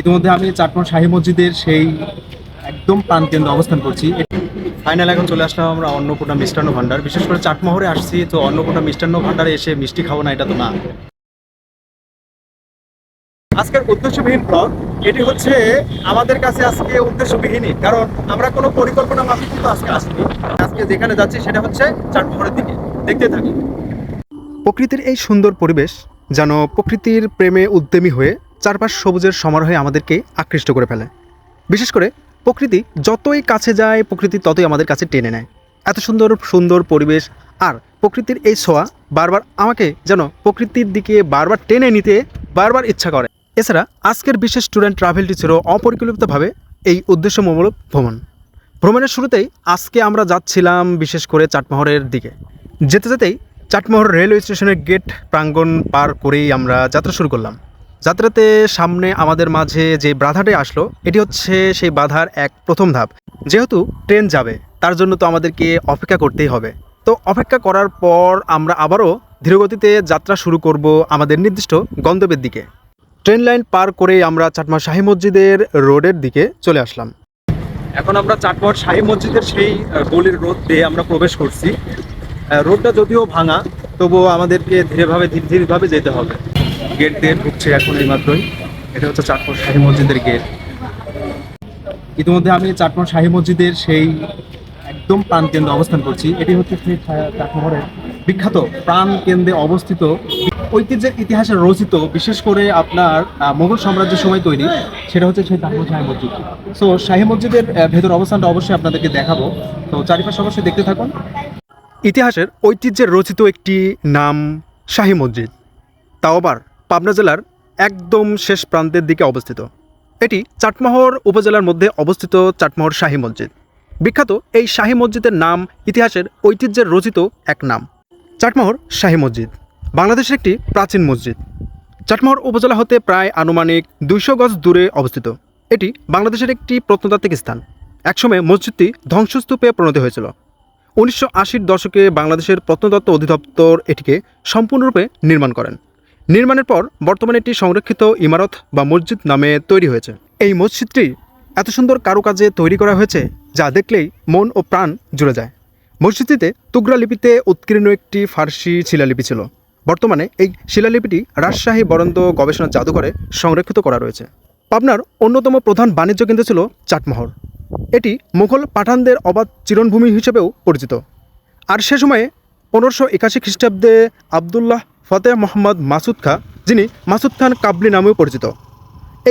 ইতিমধ্যে আমি চাটমোহর শাহী মসজিদের সেই একদম প্রাণকেন্দ্রে অবস্থান করছি। ফাইনাল এখন চলে আসলাম আমরা অন্নপূর্ণা মিষ্টান্ন ভাণ্ডার। বিশেষ করে চাটমোহরে আসছি তো অন্নপূর্ণা মিষ্টান্ন ভাণ্ডারে এসে মিষ্টি খাব না এটা তো না। আজকের উদ্দেশ্যবিহীন ব্লগ এটি হচ্ছে আমাদের কাছে আজকে উদ্দেশ্যবিহীনই কারণ আমরা কোনো পরিকল্পনা মাফিক কিন্তু আজকে আসিনি। আজকে যেখানে যাচ্ছি সেটা হচ্ছে চাটমোহরের দিকে। দেখতে থাকি। প্রকৃতির এই সুন্দর পরিবেশ যেন প্রকৃতির প্রেমে উদ্যমী হয়ে চারপাশ সবুজের সমারোহে আমাদেরকে আকৃষ্ট করে ফেলে। বিশেষ করে প্রকৃতি যতই কাছে যায়, প্রকৃতি ততই আমাদের কাছে টেনে নেয়। এত সুন্দর সুন্দর পরিবেশ আর প্রকৃতির এই ছোঁয়া বারবার আমাকে যেন প্রকৃতির দিকে বারবার টেনে নিতে বারবার ইচ্ছা করে। এছাড়া আজকের বিশেষ স্টুডেন্ট ট্রাভেলটি ছিল অপরিকল্পিতভাবে এই উদ্দেশ্যমূলক ভ্রমণ। ভ্রমণের শুরুতেই আজকে আমরা যাচ্ছিলাম বিশেষ করে চাটমোহরের দিকে। যেতে যেতেই চাটমোহর রেলওয়ে স্টেশনের গেট প্রাঙ্গণ পার করেই আমরা যাত্রা শুরু করলাম। যাত্রাতে সামনে আমাদের মাঝে যে বাধাটি আসলো, এটি হচ্ছে সেই বাধার এক প্রথম ধাপ। যেহেতু ট্রেন যাবে, তার জন্য তো আমাদেরকে অপেক্ষা করতেই হবে। তো অপেক্ষা করার পর আমরা আবারও ধীরগতিতে যাত্রা শুরু করব আমাদের নির্দিষ্ট গন্তব্যের দিকে। ট্রেন লাইন পার করে আমরা চাটমা শাহী মসজিদের রোডের দিকে চলে আসলাম। এখন আমরা চাটমোহর শাহী মসজিদের সেই গলির রোড দিয়ে আমরা প্রবেশ করছি। রোডটা যদিও ভাঙা, তবুও আমাদেরকে ধীরেভাবে, ধীরে ধীরেভাবে যেতে হবে। গেট দিয়ে ঢুকছে এখন এই মাত্রই। এটা হচ্ছে চাটমোহর শাহী মসজিদের গেট। ইতিমধ্যে আমি চাটমোহর শাহী মসজিদের সেই একদম প্রাণ কেন্দ্রে অবস্থান করছি। এটি হচ্ছে সেই চাটমোহরের বিখ্যাত প্রাণ কেন্দ্রে অবস্থিত। ঐতিহ্যের ইতিহাসে রচিত, বিশেষ করে আপনার মোগল সাম্রাজ্যের সময় তৈরি, সেটা হচ্ছে সেই চাটমোহর শাহী মসজিদ। সো শাহী মসজিদের ভেতর অবস্থানটা অবশ্যই আপনাদেরকে দেখাবো। তো চারিপাশে অবশ্যই দেখতে থাকুন। ইতিহাসের ঐতিহ্যের রচিত একটি নাম শাহী মসজিদ। তাও আবার পাবনা জেলার একদম শেষ প্রান্তের দিকে অবস্থিত। এটি চাটমোহর উপজেলার মধ্যে অবস্থিত চাটমোহর শাহী মসজিদ। বিখ্যাত এই শাহী মসজিদের নাম ইতিহাসের ঐতিহ্যের রচিত এক নাম, চাটমোহর শাহী মসজিদ। বাংলাদেশের একটি প্রাচীন মসজিদ। চাটমোহর উপজেলা হতে প্রায় আনুমানিক দুইশো গজ দূরে অবস্থিত। এটি বাংলাদেশের একটি প্রত্নতাত্ত্বিক স্থান। একসময় মসজিদটি ধ্বংসস্তূপে পরিণত হয়েছিল। উনিশশো আশির দশকে বাংলাদেশের প্রত্নতত্ত্ব অধিদপ্তর এটিকে সম্পূর্ণরূপে নির্মাণ করেন। নির্মাণের পর বর্তমানে এটি সংরক্ষিত ইমারত বা মসজিদ নামে তৈরি হয়েছে। এই মসজিদটি এত সুন্দর কারুকাজে তৈরি করা হয়েছে যা দেখলেই মন ও প্রাণ জুড়ে যায়। মসজিদটিতে তুগরা লিপিতে উৎকীর্ণ একটি ফার্সি শিলালিপি ছিল। বর্তমানে এই শিলালিপিটি রাজশাহী বরন্দ গবেষণা জাদুঘরে সংরক্ষিত করা রয়েছে। পাবনার অন্যতম প্রধান বাণিজ্য কেন্দ্র ছিল চাটমোহর এটি মুঘল পাঠানদের অবাধ চিরণভূমি হিসেবেও পরিচিত। আর সে সময়ে পনেরোশো একাশি খ্রিস্টাব্দে আবদুল্লাহ ফতেহ মোহাম্মদ মাসুদ খাঁ, যিনি মাসুদ খান কাবলি নামেও পরিচিত।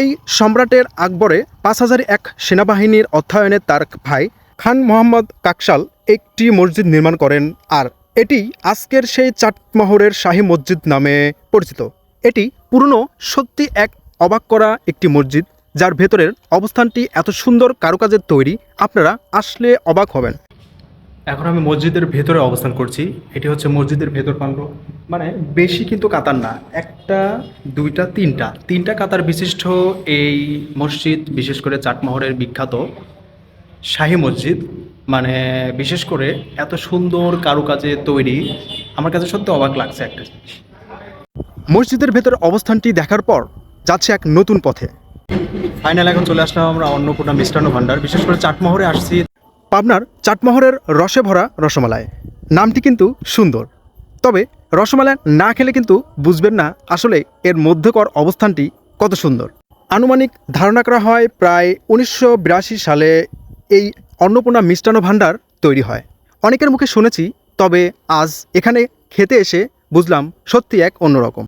এই সম্রাটের আকবরে পাঁচ হাজার এক সেনাবাহিনীর অর্থায়নে তার ভাই খান মোহাম্মদ কাকশাল একটি মসজিদ নির্মাণ করেন আর এটি আজকের সেই চাটমহরের শাহী মসজিদ নামে পরিচিত। এটি পুরনো, সত্যি এক অবাক করা একটি মসজিদ, যার ভেতরের অবস্থানটি এত সুন্দর কারুকাজের তৈরি, আপনারা আসলে অবাক হবেন। এখন আমি মসজিদের ভেতরে অবস্থান করছি। এটি হচ্ছে মসজিদের ভেতর প্রান্ত। মানে বেশি কিন্তু কাতার না, একটা, দুইটা, তিনটা। তিনটা কাতার বিশিষ্ট এই মসজিদ, বিশেষ করে চাটমোহরের বিখ্যাত শাহী মসজিদ। মানে বিশেষ করে এত সুন্দর কারুকাজে তৈরি, আমার কাছে সত্যি অবাক লাগছে একটা জিনিস। মসজিদের ভেতর অবস্থানটি দেখার পর যাচ্ছে এক নতুন পথে। ফাইনাল এখন চলে আসলাম আমরা অন্নপূর্ণা মিষ্টান্ন ভাণ্ডার। বিশেষ করে চাটমোহরে আসছি পাবনার চাটমোহরের রসে ভরা রসমালাই নামটি কিন্তু সুন্দর। তবে রসমালাই না খেলে কিন্তু বুঝবেন না আসলে এর মধ্যকর অবস্থানটি কত সুন্দর। আনুমানিক ধারণা করা হয় প্রায় উনিশশো বিরাশি সালে এই অন্নপূর্ণা মিষ্টান্ন ভাণ্ডার তৈরি হয়। অনেকের মুখে শুনেছি, তবে আজ এখানে খেতে এসে বুঝলাম সত্যি এক অন্যরকম।